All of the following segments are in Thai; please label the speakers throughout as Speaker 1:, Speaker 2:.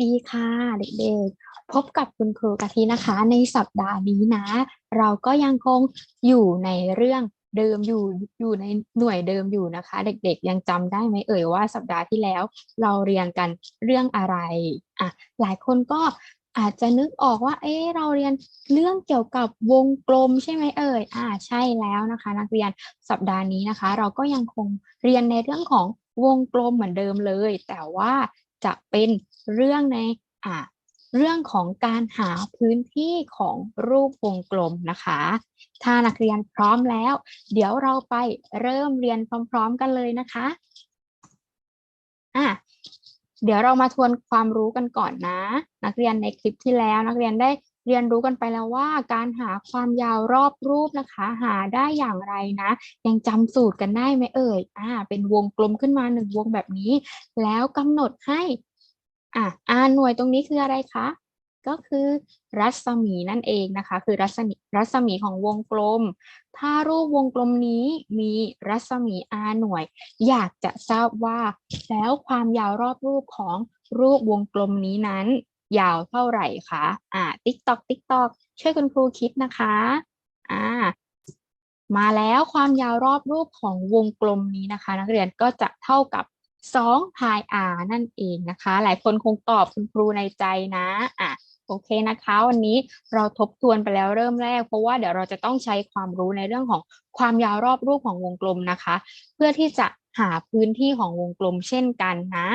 Speaker 1: ดีค่ะเด็กๆ พบกับคุณครูกะทินะคะ ในสัปดาห์นี้นะ เราก็ยังคงอยู่ในเรื่องเดิมอยู่อยู่ในหน่วยเดิมอยู่นะคะ เด็กๆ ยังจำได้ไหมเอ่ยว่าสัปดาห์ที่แล้ว เราเรียนกันเรื่องอะไรอะหลายคนก็อาจจะนึกออกว่า เอ๊เราเรียนเรื่องเกี่ยวกับวงกลมใช่ไหมเอ่ย อ่า ใช่แล้วนะคะ นักเรียนสัปดาห์นี้นะคะ เราก็ยังคงเรียนในเรื่องของวงกลมเหมือนเดิมเลย แต่ว่าจะเป็น เรื่องในอ่าเรื่องของการหาพื้นที่ของรูปวงกลมนะคะ ถ้านักเรียนพร้อมแล้ว เดี๋ยวเราไปเริ่มเรียนพร้อม ๆ กันเลยนะคะอะเดี๋ยวเรามาทวนความรู้กันก่อนนะ นักเรียนในคลิปที่แล้ว นักเรียนได้เรียนรู้กันไปแล้วว่า การหาความยาวรอบรูปนะคะ หาได้อย่างไรนะ ยังจำสูตรกันได้ไหมเอ่ยอ่าเป็นวงกลมขึ้นมาหนึ่งวงแบบนี้ แล้วกำหนดให้ อะอ่าหน่วยตรงนี้คืออะไรคะ ก็คือรัศมีนั่นเองนะคะ คือรัศมีรัศมีของวงกลม ถ้ารูปวงกลมนี้มีรัศมี r หน่วย อยากจะทราบว่า แล้วความยาวรอบรูปของรูปวงกลมนี้นั้น ยาวเท่าไหร่คะอ่าติ๊กตอกติ๊กตอกช่วยคุณครูคิดนะคะอ่ามาแล้วความยาวรอบรูปของวงกลมนี้นะคะ นักเรียนก็จะเท่ากับ 2 pi r นั่นเองนะคะ หลายคนคงตอบคุณครูในใจนะอะโอเคนะคะ วันนี้เราทบทวนไปแล้วเริ่มแรก เพราะว่าเดี๋ยวเราจะต้องใช้ความรู้ในเรื่องของความยาวรอบรูปของวงกลมนะคะ เพื่อที่จะหาพื้นที่ของวงกลมเช่นกันนะ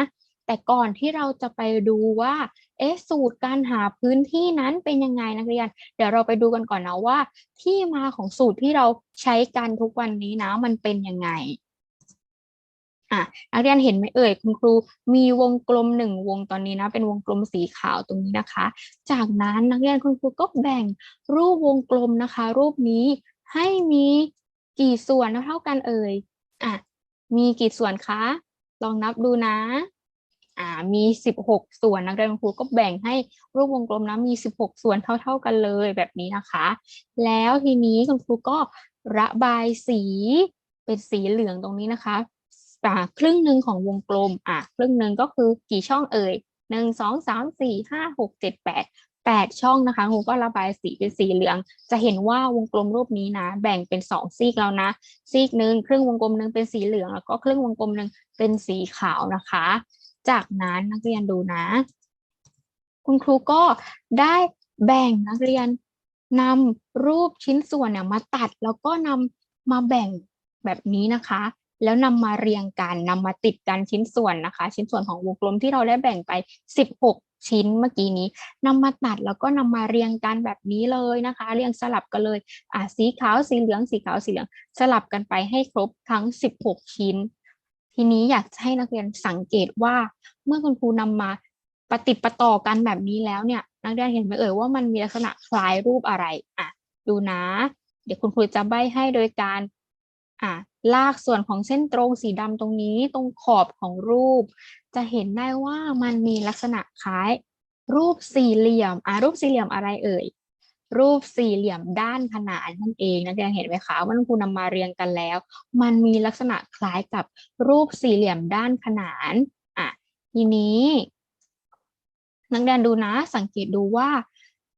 Speaker 1: แต่ก่อนที่เราจะไปดูว่า เอ๊ะ สูตรการหาพื้นที่นั้นเป็นยังไงนักเรียน เดี๋ยวเราไปดูกันก่อนนะว่า ที่มาของสูตรที่เราใช้กันทุกวันนี้นะ มันเป็นยังไง อะนักเรียนเห็นไหมเอ่ยคุณครูมีวงกลมหนึ่งวงตอนนี้นะเป็นวงกลมสีขาวตรงนี้นะคะ จากนั้นนักเรียนคุณครูก็แบ่งรูปวงกลมนะคะ รูปนี้ให้มีกี่ส่วนเท่ากันเอ่ยอะมีกี่ส่วนคะ ลองนับดูนะอ่ามีสิบหกส่วนนักเรียนคุณครูก็แบ่งให้รูปวงกลมนะมีสิบหกส่วนเท่า ๆกันเลยแบบนี้นะคะ แล้วทีนี้คุณครูก็ระบายสีเป็นสีเหลืองตรงนี้นะคะ อ่าครึ่งหนึ่งของวงกลมอะครึ่งหนึ่งก็คือกี่ช่องเอ่ยหนึ่งสองสามสี่ห้าหกเจ็ดแปดแปดช่องนะคะครูก็ระบายสีเป็นสีเหลือง จะเห็นว่าวงกลมรูปนี้นะ แบ่งเป็นสองซีกแล้วนะ ซีกหนึ่งครึ่งวงกลมหนึ่งเป็นสีเหลืองแล้วก็ครึ่งวงกลมหนึ่งเป็นสีขาวนะคะ จากนั้นนักเรียนดูนะ คุณครูก็ได้แบ่งนักเรียนนำรูปชิ้นส่วนเนี่ยมาตัดแล้วก็นำมาแบ่งแบบนี้นะคะ แล้วนำมาเรียงกันนำมาติดกันชิ้นส่วนนะคะ ชิ้นส่วนของวงกลมที่เราได้แบ่งไป 16 ชิ้นเมื่อกี้นี้นำมาตัดแล้วก็นำมาเรียงกันแบบนี้เลยนะคะ เรียงสลับกันเลยอ่าสีขาวสีเหลืองสีขาวสีเหลืองสลับกันไปให้ครบทั้ง 16 ชิ้น ทีนี้อยากจะให้นักเรียนสังเกตว่า เมื่อคุณครูนำมาปฏิดประต่อกันแบบนี้แล้วเนี่ยนักเรียนเห็นไหมเอ่ยว่ามันมีลักษณะคล้ายรูปอะไรอะดูนะ เดี๋ยวคุณครูจะใบให้โดยการ อะลากส่วนของเส้นตรงสีดำตรงนี้ตรงขอบของรูป จะเห็นได้ว่ามันมีลักษณะคล้าย รูปสี่เหลี่ยมอะรูปสี่เหลี่ยมอะไรเอ่ย รูปสี่เหลี่ยมด้านขนานนั่นเองนักเรียนเห็นไหมคะว่าคุณครูนำมาเรียงกันแล้ว มันมีลักษณะคล้ายกับรูปสี่เหลี่ยมด้านขนานอะทีนี้นักเรียนดูนะสังเกตดูว่า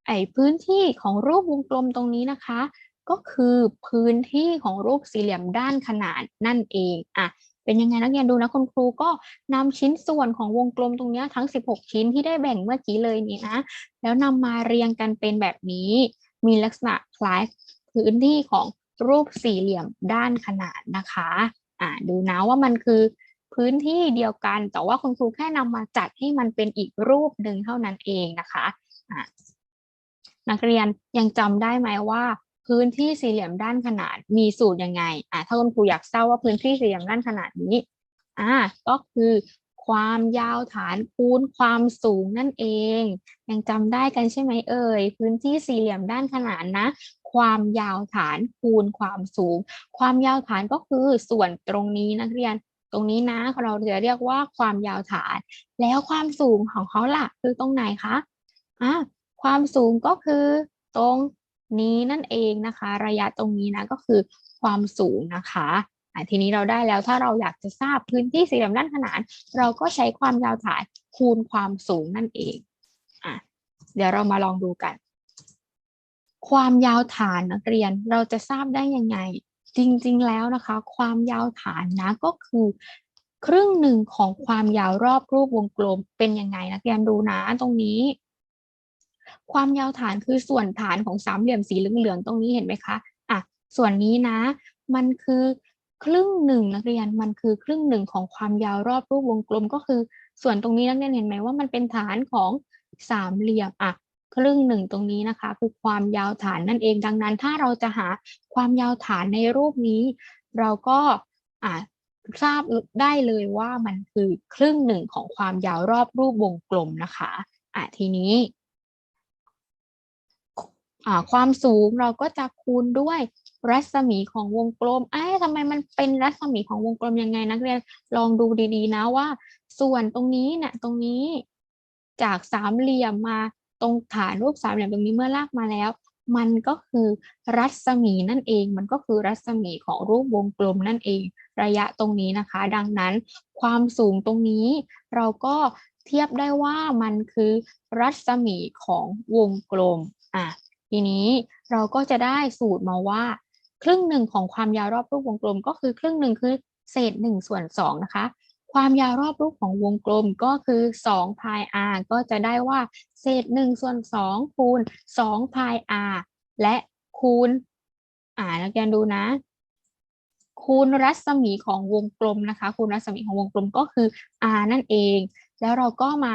Speaker 1: ไอ้พื้นที่ของรูปวงกลมตรงนี้นะคะ ก็คือพื้นที่ของรูปสี่เหลี่ยมด้านขนานนั่นเองอะเป็นยังไงนักเรียนดูนะคุณครูก็นำชิ้นส่วนของวงกลมตรงนี้ทั้ง 16 ชิ้นที่ได้แบ่งเมื่อกี้เลยนี่นะแล้วนำมาเรียงกันเป็นแบบนี้ มีลักษณะคล้ายพื้นที่ของรูปสี่เหลี่ยมด้านขนานนะคะอ่าดูนะว่ามันคือพื้นที่เดียวกัน แต่ว่าคุณครูแค่นำมาจัดให้มันเป็นอีกรูปหนึ่งเท่านั้นเองนะคะอ่านักเรียนยังจำได้ไหมว่า พื้นที่สี่เหลี่ยมด้านขนานมีสูตรยังไงอ่าถ้าคุณครูอยากทราบว่าพื้นที่สี่เหลี่ยมด้านขนานนี้อ่าก็คือความยาวฐานคูณความสูงนั่นเอง ยังจำได้กันใช่ไหมเอ่ยพื้นที่สี่เหลี่ยมด้านขนานนะ ความยาวฐานคูณความสูง ความยาวฐานก็คือส่วนตรงนี้นักเรียน ตรงนี้นะ เราจะเรียกว่าความยาวฐาน แล้วความสูงของเขาล่ะคือตรงไหนคะอ่าความสูงก็คือตรง นี้นั่นเองนะคะ ระยะตรงนี้นะก็คือความสูงนะคะทีนี้เราได้แล้วถ้าเราอยากจะทราบพื้นที่สี่เหลี่ยมด้านขนาน เราก็ใช้ความยาวฐานคูณความสูงนั่นเองอะเดี๋ยวเรามาลองดูกัน ความยาวฐานนักเรียนเราจะทราบได้ยังไง จริงๆแล้วนะคะ ความยาวฐานนะก็คือ ครึ่งหนึ่งของความยาวรอบรูปวงกลมเป็นยังไงนักเรียนดูนะตรงนี้ ความยาวฐานคือส่วนฐานของสามเหลี่ยมสีเหลืองๆตรงนี้เห็นไหมคะอะส่วนนี้นะ มันคือครึ่งหนึ่งนักเรียนมันคือครึ่งหนึ่งของความยาวรอบรูปวงกลมก็คือ ส่วนตรงนี้นักเรียนเห็นไหมว่ามันเป็นฐานของสามเหลี่ยมอะครึ่งหนึ่งตรงนี้นะคะ คือความยาวฐานนั่นเองดังนั้น ถ้าเราจะหาความยาวฐานในรูปนี้ เราก็อะทราบได้เลยว่ามันคือครึ่งหนึ่งของความยาวรอบรูปวงกลมนะคะอะทีนี้ ความสูงเราก็จะคูณด้วยรัศมีของวงกลมเอ้ทำไมมันเป็นรัศมีของวงกลมยังไงนักเรียนลองดูดีๆนะว่า ส่วนตรงนี้เนี่ยตรงนี้จากสามเหลี่ยมมาตรงฐานรูปสามเหลี่ยมตรงนี้เมื่อลากมาแล้ว มันก็คือรัศมีนั่นเอง มันก็คือรัศมีของรูปวงกลมนั่นเอง ระยะตรงนี้นะคะ ดังนั้นความสูงตรงนี้ เราก็เทียบได้ว่ามันคือรัศมีของวงกลมอะ ทีนี้เราก็จะได้สูตรมาว่า ครึ่งหนึ่งของความยาวรอบรูปวงกลม ก็คือครึ่งหนึ่งคือเศษหนึ่งส่วนสองนะคะ ความยาวรอบรูปของวงกลมก็คือสองพาย r ก็จะได้ว่าเศษหนึ่งส่วนสองคูณสองพาย r และคูณ อ่านักเรียนดูนะ คูณรัศมีของวงกลมนะคะ คูณรัศมีของวงกลมก็คือ r นั่นเอง แล้วเราก็มา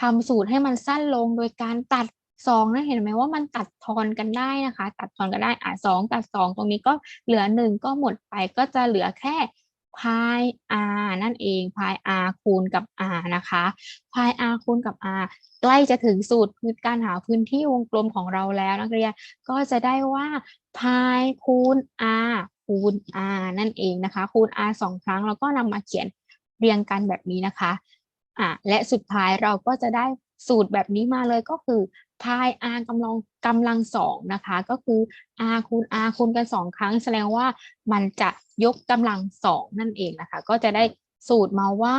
Speaker 1: ทำสูตรให้มันสั้นลงโดยการตัด สองนะเห็นไหมว่ามันตัดทอนกันได้นะคะ ตัดทอนกันได้อะสองตัดสองตรงนี้ก็เหลือหนึ่งก็หมดไปก็จะเหลือแค่พาย r นั่นเองพาย r คูณกับ r นะคะพาย r คูณกับ r ใกล้จะถึงสูตรคือการหาพื้นที่วงกลมของเราแล้วนักเรียนก็จะได้ว่าพายคูณ r คูณ r นั่นเองนะคะ คูณ r สองครั้งแล้วก็นำมาเขียนเรียงกันแบบนี้นะคะอะและสุดท้ายเราก็จะได้สูตรแบบนี้มาเลยก็คือ พาย r กำลังกำลังสองนะคะ ก็คือ r คูณ r คูณกันสองครั้ง แสดงว่ามันจะยกกำลังสองนั่นเองนะคะ ก็จะได้สูตรมาว่า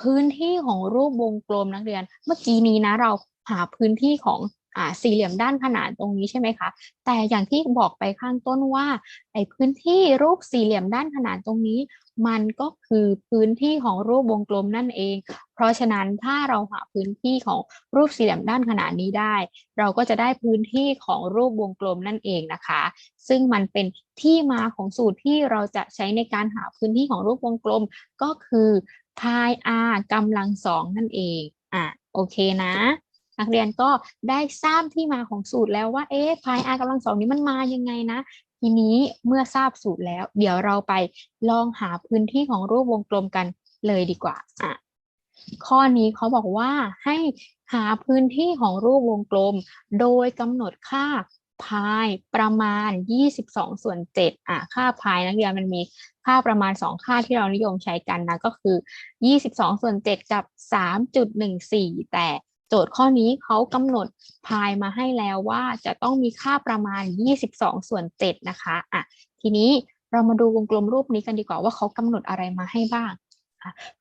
Speaker 1: พื้นที่ของรูปวงกลมนักเรียน เมื่อกี้นี้นะเราหาพื้นที่ของ สี่เหลี่ยมด้านขนานตรงนี้ใช่ไหมคะแต่อย่างที่บอกไปข้างต้นว่าไอ้พื้นที่รูปสี่เหลี่ยมด้านขนานตรงนี้ มันก็คือพื้นที่ของรูปวงกลมนั่นเอง เพราะฉะนั้นถ้าเราหาพื้นที่ของรูปสี่เหลี่ยมด้านขนานนี้ได้ เราก็จะได้พื้นที่ของรูปวงกลมนั่นเองนะคะ ซึ่งมันเป็นที่มาของสูตรที่เราจะใช้ในการหาพื้นที่ของรูปวงกลมก็คือพาย r กำลังสองนั่นเองอะโอเคนะ นักเรียนก็ได้ทราบที่มาของสูตรแล้วว่าเอ๊ะพาย r กำลังสองนี้มันมายังไงนะ ทีนี้เมื่อทราบสูตรแล้ว เดี๋ยวเราไปลองหาพื้นที่ของรูปวงกลมกันเลยดีกว่าอะข้อนี้เขาบอกว่าให้หาพื้นที่ของรูปวงกลม โดยกำหนดค่าพายประมาณ 22 ส่วน7อะค่าพายนักเรียนมันมีค่าประมาณ 2 ค่าที่เรานิยมใช้กันนะก็คือ 22 ส่วน 7 กับ 3.14 แต่ โจทย์ข้อนี้เขากำหนดพายมาให้แล้วว่าจะต้องมีค่าประมาณ 22 ส่วน 7 นะคะอะทีนี้เรามาดูวงกลมรูปนี้กันดีกว่าว่าเขากำหนดอะไรมาให้บ้าง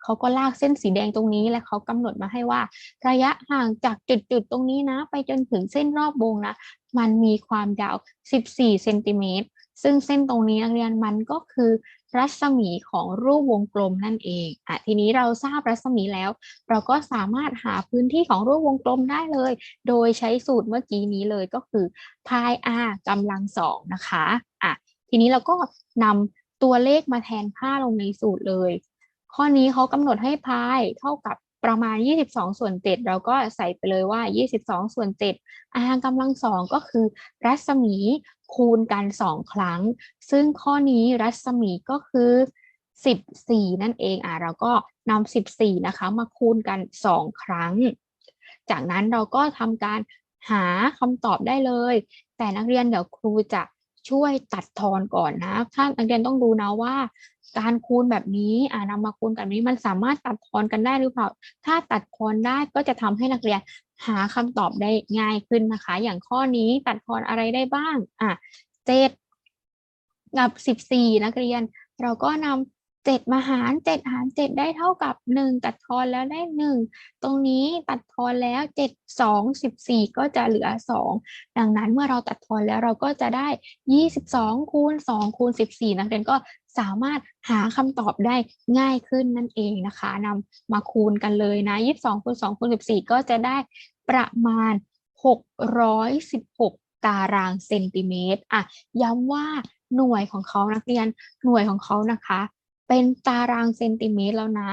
Speaker 1: เขาก็ลากเส้นสีแดงตรงนี้และเขากำหนดมาให้ว่า ระยะห่างจากจุดๆตรงนี้นะ ไปจนถึงเส้นรอบวงนะ มันมีความยาว 14 เซนติเมตร ซึ่งเส้นตรงนี้นักเรียนมันก็คือ รัศมีของรูปวงกลมนั่นเองอะทีนี้เราทราบรัศมีแล้ว เราก็สามารถหาพื้นที่ของรูปวงกลมได้เลย โดยใช้สูตรเมื่อกี้นี้เลยก็คือพาย r กำลังสองนะคะอะทีนี้เราก็นำตัวเลขมาแทนค่าลงในสูตรเลย ข้อนี้เขากำหนดให้พายเท่ากับประมาณ 22 ส่วน 7 เราก็ใส่ไปเลยว่า 22 ส่วน 7 r กำลังสองก็คือ รัศมี คูณกัน 2 ครั้ง ซึ่งข้อนี้รัศมีก็คือ 14 นั่นเองอะเราก็นำ14 นะคะ มาคูณกัน 2 ครั้ง จากนั้นเราก็ทำการหาคำตอบได้เลย แต่นักเรียนเดี๋ยวครูจะช่วยตัดทอนก่อนนะถ้านักเรียนต้องดูนะว่า การคูณแบบนี้อ่านำมาคูณกันนี้มันสามารถตัดทอนกันได้หรือเปล่า ถ้าตัดทอนได้ก็จะทำให้นักเรียน หาคำตอบได้ง่ายขึ้นนะคะ อย่างข้อนี้ตัดทอนอะไรได้บ้าง อะเจ็ดกับสิบสี่นักเรียน เราก็นเจ็ดมาหารเจ็ดหารเจ็ดได้เท่ากับหนึ่งตัดทอนแล้วได้หนึ่งตรงนี้ตัดทอนแล้วเจ็ดสองสิบสี่ก็จะเหลือสองดังนั้นเมื่อเราตัดทอนแล้วเราก็จะได้ยี่สิบสองคูณสองคูณสิบสี่นักเรียนก็ สามารถหาคำตอบได้ง่ายขึ้นนั่นเองนะคะนำมาคูณกันเลยนะยี่สิบสองคูณสองคูณสิบสี่ก็จะได้ประมาณหกร้อยสิบหกตารางเซนติเมตรอะย้ำว่าหน่วยของเขานักเรียนหน่วยของเขานะคะเป็นตารางเซนติเมตรแล้วนะ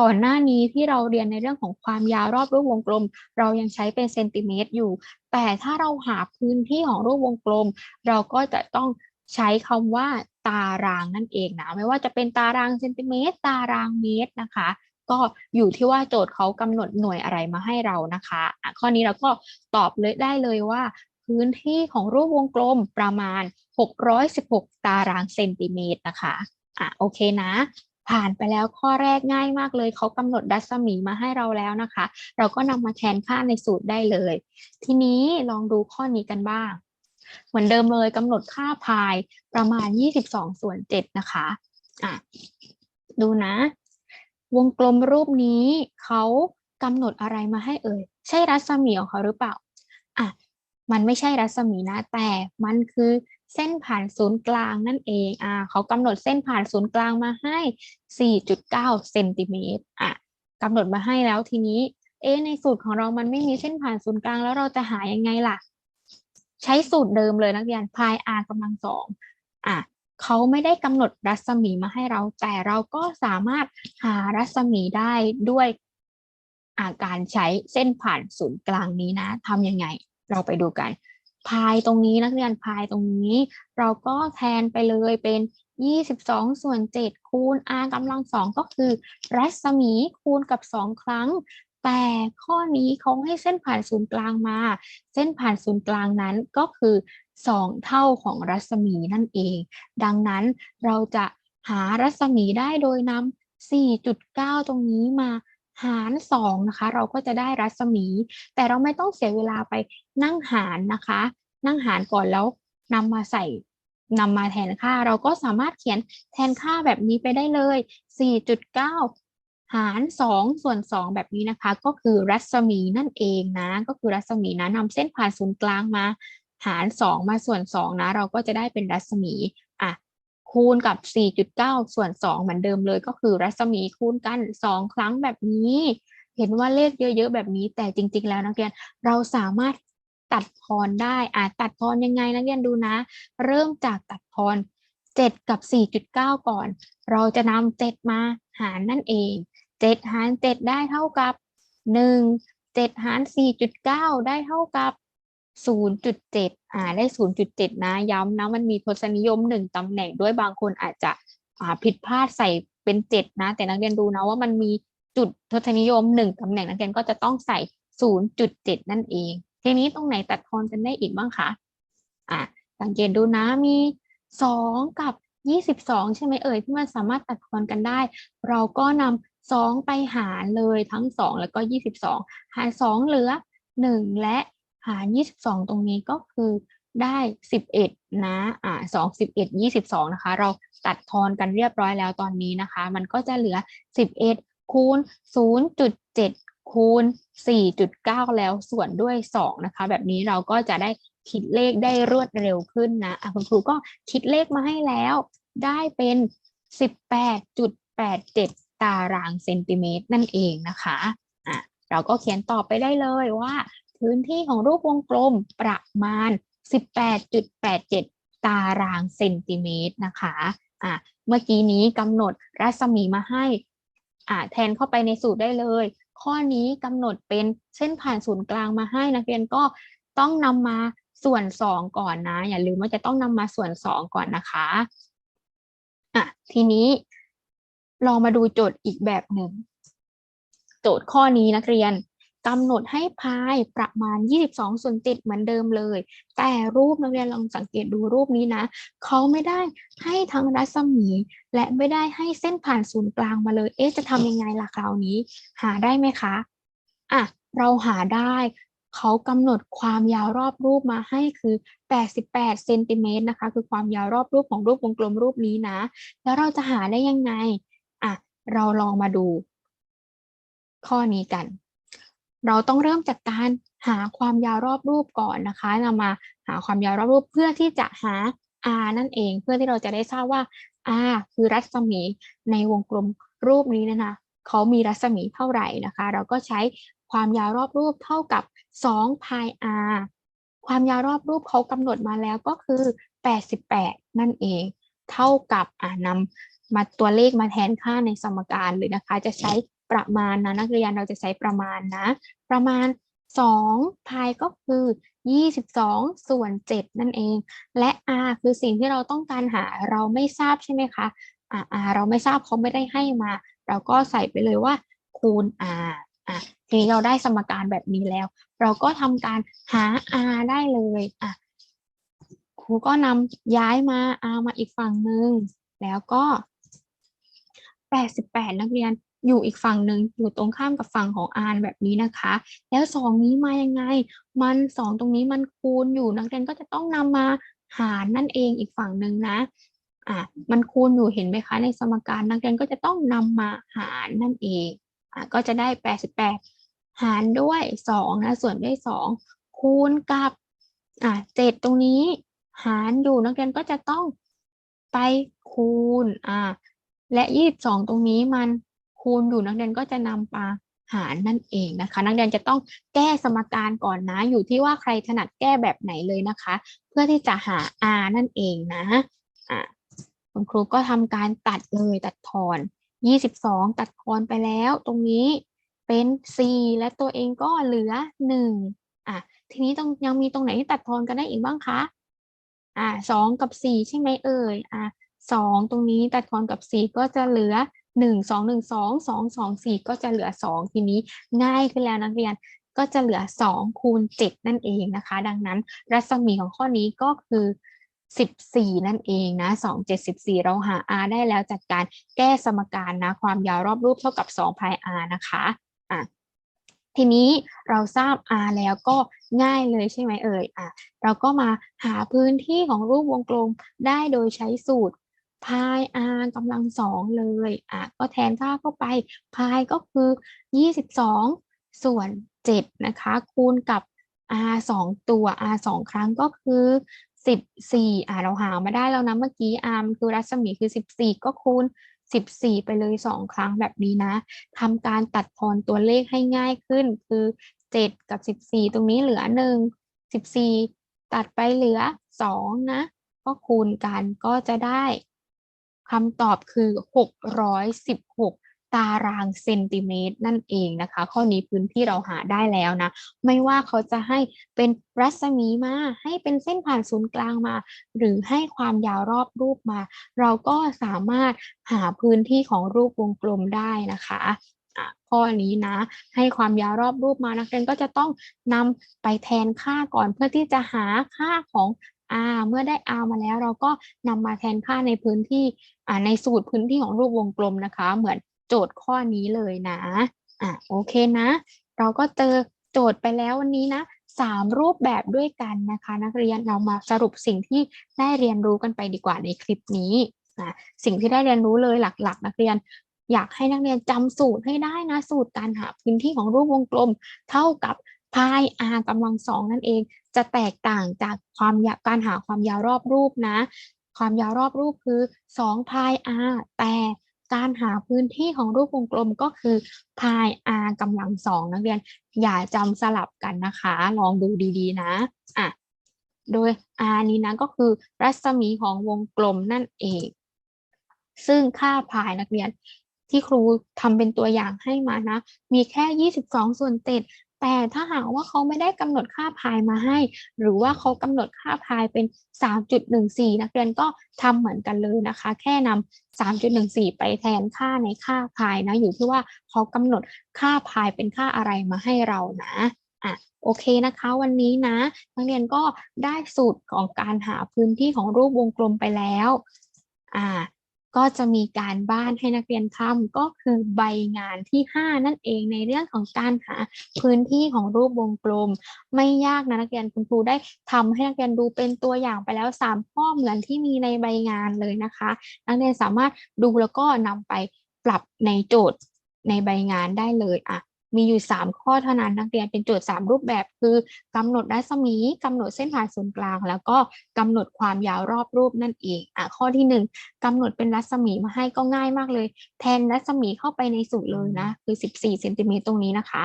Speaker 1: ก่อนหน้านี้ที่เราเรียนในเรื่องของความยาวรอบรูปวงกลม เรายังใช้เป็นเซนติเมตรอยู่ แต่ถ้าเราหาพื้นที่ของรูปวงกลม เราก็จะต้องใช้คำว่า ตารางนั่นเองนะไม่ว่าจะเป็นตารางเซนติเมตร ตารางเมตรนะคะ ก็อยู่ที่ว่าโจทย์เขากำหนดหน่วยอะไรมาให้เรานะคะะข้อนี้เราก็ตอบเลยได้เลยว่า พื้นที่ของรูปวงกลมประมาณ 616 ตารางเซนติเมตรนะคะอะโอเคนะผ่านไปแล้วข้อแรกง่ายมากเลย เขากำหนดรัศมีมาให้เราแล้วนะคะ เราก็นำมาแทนค่าในสูตรได้เลย ทีนี้ลองดูข้อนี้กันบ้าง เหมือนเดิมเลยกำหนดค่าพายประมาณ 22 ส่วน 7 นะคะอะดูนะ วงกลมรูปนี้เขากำหนดอะไรมาให้เอ่ย ใช่รัศมีของเขาหรือเปล่าอะมันไม่ใช่รัศมีนะ แต่มันคือเส้นผ่านศูนย์กลางนั่นเองอ่าเขากำหนดเส้นผ่านศูนย์กลางมาให้ 4.9 เซนติเมตรอะกำหนดมาให้แล้วทีนี้ เอในสูตรของเรามันไม่มีเส้นผ่านศูนย์กลางแล้วเราจะหายังไงล่ะ ใช้สูตรเดิมเลยนักเรียนพาย r กำลังสองอะเขาไม่ได้กำหนดรัศมีมาให้เรา แต่เราก็สามารถหารัศมีได้ด้วยอาการใช้เส้นผ่านศูนย์กลางนี้นะทำยังไง เราไปดูกัน พายตรงนี้นักเรียนพายตรงนี้ เราก็แทนไปเลยเป็น22ส่วน7คูณ r กำลังสองก็คือ รัศมีคูณกับ 2 ครั้ง แต่ข้อนี้เขาให้เส้นผ่านศูนย์กลางมา เส้นผ่านศูนย์กลางนั้นก็คือ 2 เท่าของรัศมีนั่นเอง ดังนั้นเราจะหารัศมีได้โดยนำ4.9 ตรงนี้มาหาร 2 นะคะ เราก็จะได้รัศมี แต่เราไม่ต้องเสียเวลาไปนั่งหารนะคะ นั่งหารก่อนแล้วนำมาใส่นำมาแทนค่า เราก็สามารถเขียนแทนค่าแบบนี้ไปได้เลย 4.9 หาร 2 ส่วน 2 แบบนี้นะคะ ก็คือรัศมีนั่นเองนะ ก็คือรัศมีนะนำเส้นผ่านศูนย์กลางมา หาร 2 มาส่วน 2 นะ เราก็จะได้เป็นรัศมีอะคูณกับ 4.9 ส่วน 2 เหมือนเดิมเลย ก็คือรัศมีคูณกัน 2 ครั้งแบบนี้ เห็นว่าเลขเยอะๆ แบบนี้ แต่จริง ๆ แล้วนักเรียนเราสามารถตัดทอนได้อะตัดทอนยังไงนักเรียนดูนะ เริ่มจากตัดทอน7กับ 4.9 ก่อน เราจะนำ7มาหารนั่นเอง 7หาร7ได้เท่ากับ1 7หาร4.9ได้เท่ากับ0.7อ่าได้0.7นะ ย้ำนะมันมีทศนิยม1ตำแหน่งด้วยบางคนอาจจะอ่าผิดพลาดใส่เป็น7นะ แต่นักเรียนดูนะว่ามันมีจุดทศนิยม1ตำแหน่งนักเรียนก็จะต้องใส่0.7นั่นเอง ทีนี้ตรงไหนตัดทอนกันได้อีกบ้างคะอะสังเกตดูนะมี2กับ22ใช่ไหมเอ่ยที่มันสามารถตัดทอนกันได้ เราก็นำ 2ไปหารเลยทั้ง2แล้วก็22หาร2เหลือ1และหาร22ตรงนี้ก็คือได้11นะอ่า2 11 22นะคะ เราตัดทอนกันเรียบร้อยแล้วตอนนี้นะคะ มันก็จะเหลือ11คูณ0.7คูณ 4.9 แล้วส่วนด้วย 2 นะคะ แบบนี้เราก็จะได้คิดเลขได้รวดเร็วขึ้นนะะคุณครูก็คิดเลขมาให้แล้ว ได้เป็น 18.87 ตารางเซนติเมตรนั่นเองนะคะอะเราก็เขียนต่อไปได้เลยว่า พื้นที่ของรูปวงกลมประมาณ 18.87 ตารางเซนติเมตรนะคะอะเมื่อกี้นี้กำหนดรัศมีมาให้อ่าแทนเข้าไปในสูตรได้เลย ข้อนี้กำหนดเป็นเส้นผ่านศูนย์กลางมาให้นักเรียนก็ต้องนำมาส่วน 2 ก่อนนะ อย่าลืมว่าจะต้องนำมาส่วน 2 ก่อนนะคะอะทีนี้ ลองมาดูโจทย์อีกแบบหนึ่ง โจทย์ข้อนี้นักเรียนกำหนดให้พายประมาณ 22 ส่วน7เหมือนเดิมเลย แต่รูปนักเรียนลองสังเกตดูรูปนี้นะ เขาไม่ได้ให้ทั้งรัศมี และไม่ได้ให้เส้นผ่านศูนย์กลางมาเลย เอ๊ะ จะทำยังไงล่ะคราวนี้ หาได้ไหมคะ อะ เราหาได้ เขากำหนดความยาวรอบรูปมาให้คือ 88 เซนติเมตรนะคะ คือความยาวรอบรูปของรูปวงกลมรูปนี้นะ แล้วเราจะหาได้ยังไง เราลองมาดู ข้อนี้กัน เราต้องเริ่มจากการหาความยาวรอบรูปก่อนนะคะเรามาหาความยาวรอบรูปเพื่อที่จะหา r นั่นเอง เพื่อที่เราจะได้ทราบว่า r คือรัศมีในวงกลมรูปนี้นะคะเขามีรัศมีเท่าไหร่นะคะ เราก็ใช้ความยาวรอบรูปเท่ากับ2 pi r ความยาวรอบรูปเขากำหนดมาแล้วก็คือ 88 นั่นเอง เท่ากับนำ มาตัวเลขมาแทนค่าในสมการเลยนะคะ จะใช้ประมาณนะนักเรียนเราจะใช้ประมาณนะ ประมาณ2พายก็คือ 22 ส่วน 7 นั่นเอง และ r คือสิ่งที่เราต้องการหาเราไม่ทราบใช่ไหมคะอ่า r เราไม่ทราบเขาไม่ได้ให้มา เราก็ใส่ไปเลยว่า คูณ r อะทีนี้เราได้สมการแบบนี้แล้ว เราก็ทำการหา r ได้เลยอะครูก็นำย้ายมา r มาอีกฝั่งหนึ่งแล้วก็ 88 นักเรียนอยู่อีกฝั่งหนึ่งอยู่ตรงข้ามกับฝั่งของ r แบบนี้นะคะ แล้วสองนี้มายังไง มันสองตรงนี้มันคูณอยู่นักเรียนก็จะต้องนำมาหารนั่นเองอีกฝั่งหนึ่งนะอะมันคูณอยู่เห็นไหมคะในสมการนักเรียนก็จะต้องนำมาหารนั่นเองอะก็จะได้ 88 หารด้วย2นะส่วนด้วย 2 คูณกับอะ7ตรงนี้หารอยู่นักเรียนก็จะต้องไปคูณอะ และ 22 ตรงนี้มันคูณอยู่นักเรียนก็จะนำมาหารนั่นเองนะคะ นักเรียนจะต้องแก้สมการก่อนนะ อยู่ที่ว่าใครถนัดแก้แบบไหนเลยนะคะ เพื่อที่จะหา r นั่นเองนะอะคุณครูก็ทำการตัดเลยตัดทอน 22 ตัดทอนไปแล้ว ตรงนี้เป็น4และตัวเองก็เหลือ 1 อะ ทีนี้ต้องยังมีตรงไหนที่ตัดทอนกันได้อีกบ้างคะอะ2กับ 4 ใช่ไหมเอ่ยอะ 2 ตรงนี้ตัดทอนกับ 4 ก็จะเหลือ 1 2 1 2 2 2 4 ก็จะเหลือ 2 ทีนี้ง่ายขึ้นแล้วนักเรียนก็จะเหลือ 2 คูณ 7 นั่นเองนะคะ ดังนั้นรัศมีของข้อนี้ก็คือ 14 นั่นเองนะ2 7 14 เราหา r ได้แล้วจากการแก้สมการนะความยาวรอบรูปเท่ากับ2 pi r นะคะอะทีนี้เราทราบ r แล้วก็ง่ายเลยใช่ไหมเอ่ยอะเราก็มาหาพื้นที่ของรูปวงกลมได้โดยใช้สูตร pi r กำลังสองเลยอะก็แทนค่าเข้าไป pi ก็คือ 22 ส่วน 7 นะคะ คูณกับ r 2 ตัว r 2 ครั้งก็คือ 14 อะเราหามาได้แล้วนะเมื่อกี้ r คือรัศมีคือ 14 ก็คูณ 14 ไปเลย 2 ครั้งแบบนี้นะทำการตัดทอนตัวเลขให้ง่ายขึ้น คือ 7 กับ 14 ตรงนี้เหลือ 1 14 ตัดไปเหลือ 2 นะ ก็คูณกันก็จะได้ คำตอบคือ 616 ตารางเซนติเมตรนั่นเองนะคะ ข้อนี้พื้นที่เราหาได้แล้วนะ ไม่ว่าเขาจะให้เป็นรัศมีมา ให้เป็นเส้นผ่านศูนย์กลางมา หรือให้ความยาวรอบรูปมา เราก็สามารถหาพื้นที่ของรูปวงกลมได้นะคะข้อนี้นะ ให้ความยาวรอบรูปมานักเรียนก็จะต้องนำไปแทนค่าก่อนเพื่อที่จะหาค่าของ r เมื่อได้ r มาแล้วเราก็นำมาแทนค่าในพื้นที่ในสูตรพื้นที่ของรูปวงกลมนะคะ เหมือนโจทย์ข้อนี้เลยนะอะโอเคนะ เราก็เจอโจทย์ไปแล้ววันนี้นะสามรูปแบบด้วยกันนะคะ นักเรียนเรามาสรุปสิ่งที่ได้เรียนรู้กันไปดีกว่าในคลิปนี้นะสิ่งที่ได้เรียนรู้เลยหลักๆ นักเรียนอยากให้นักเรียนจำสูตรให้ได้นะ สูตรการหาพื้นที่ของรูปวงกลม เท่ากับ พาย r กำลังสองนั่นเอง จะแตกต่างจากความยาการหาความยาวรอบรูปนะ ความยาวรอบรูปคือ2พาย r แต่การหาพื้นที่ของรูปวงกลมก็คือพาย r กำลังสองนักเรียน อย่าจำสลับกันนะคะ ลองดูดีๆนะอะโดย r นี้นะก็คือรัศมีของวงกลมนั่นเอง ซึ่งค่าพายนักเรียนที่ครูทำเป็นตัวอย่างให้มานะ มีแค่ 22 ส่วนเจ็ด แต่ถ้าหากว่าเขาไม่ได้กำหนดค่าพายมาให้ หรือว่าเขากำหนดค่าพายเป็น 3.14 นักเรียนก็ทำเหมือนกันเลยนะคะ แค่นำ3.14 ไปแทนค่าในค่าพายนะ อยู่ที่ว่าเขากำหนดค่าพายเป็นค่าอะไรมาให้เรานะอะโอเคนะคะวันนี้นะนักเรียนก็ได้สูตรของการหาพื้นที่ของรูปวงกลมไปแล้วอ่า ก็จะมีการบ้านให้นักเรียนทำก็คือใบงานที่ 5 นั่นเองในเรื่องของการหาพื้นที่ของรูปวงกลม ไม่ยากนะนักเรียนคุณครูได้ทำให้นักเรียนดูเป็นตัวอย่างไปแล้ว 3 ข้อเหมือนที่มีในใบงานเลยนะคะ นักเรียนสามารถดูแล้วก็นำไปปรับในโจทย์ในใบงานได้เลยอะ มีอยู่ 3 ข้อเท่านั้นนักเรียนเป็นโจทย์ 3 รูปแบบ คือกำหนดรัศมีกำหนดเส้นผ่านศูนย์กลาง แล้วก็กำหนดความยาวรอบรูปนั่นเองอะข้อที่ 1กำหนดเป็นรัศมีมาให้ก็ง่ายมากเลย แทนรัศมีเข้าไปในสูตรเลยนะคือ 14เซนติเมตรตรงนี้นะคะ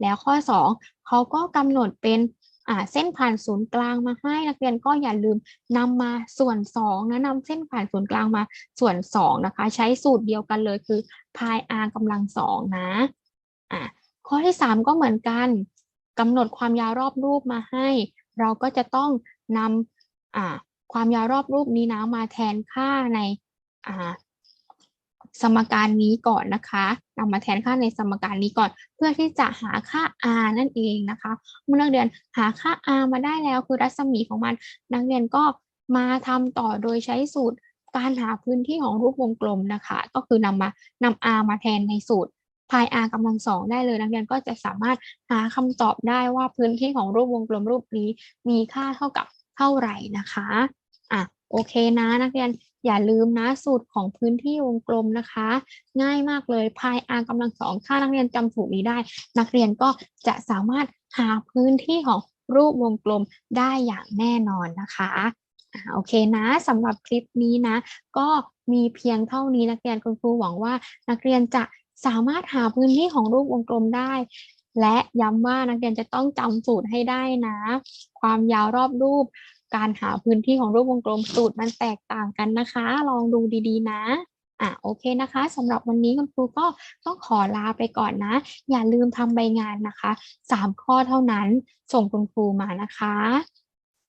Speaker 1: แล้วข้อ 2เขาก็กำหนดเป็นอ่าเส้นผ่านศูนย์กลางมาให้นักเรียนก็อย่าลืมนำมาส่วน2นะนำเส้นผ่านศูนย์กลางมาส่วน2นะคะ ใช้สูตรเดียวกันเลยคือพาย r กำลังสองนะอะ ข้อที่ 3 ก็เหมือนกันกำหนดความยาวรอบรูปมาให้ เราก็จะต้องนำความยาวรอบรูปนี้นะมาแทนค่าในาสมการนี้ก่อนนะคะนำมาแทนค่าในสมการนี้ก่อน เพื่อที่จะหาค่า r นั่นเองนะคะเมื่อนักเรียนหาค่า r มาได้แล้วคือรัศมีของมัน นักเรียนก็มาทำต่อโดยใช้สูตรการหาพื้นที่ของรูปวงกลมนะคะ ก็คือนำมานำ r มาแทนในสูตร พาย r กำลังสองได้เลย นักเรียนก็จะสามารถหาคำตอบได้ว่าพื้นที่ของรูปวงกลมรูปนี้มีค่าเท่ากับเท่าไหร่นะคะอะโอเคนะนักเรียนอย่าลืมนะสูตรของพื้นที่วงกลมนะคะ ง่ายมากเลยพาย r กำลังสองถ้านักเรียนจำสูตรนี้ได้ นักเรียนก็จะสามารถหาพื้นที่ของรูปวงกลมได้อย่างแน่นอนนะคะอ่าโอเคนะสำหรับคลิปนี้นะ ก็มีเพียงเท่านี้นักเรียนคุณครูหวังว่านักเรียนจะ สามารถหาพื้นที่ของรูปวงกลมได้ และย้ำว่านักเรียนจะต้องจำสูตรให้ได้นะ ความยาวรอบรูป การหาพื้นที่ของรูปวงกลมสูตรมันแตกต่างกันนะคะ ลองดูดีๆ นะอะโอเคนะคะสำหรับวันนี้คุณครูก็ต้องขอลาไปก่อนนะ อย่าลืมทำใบงานนะคะสามข้อเท่านั้นส่งคุณครูมานะคะ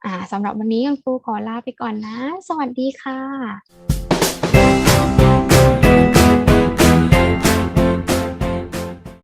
Speaker 1: อ่าสำหรับวันนี้คุณครูขอลาไปก่อนนะ สวัสดีค่ะ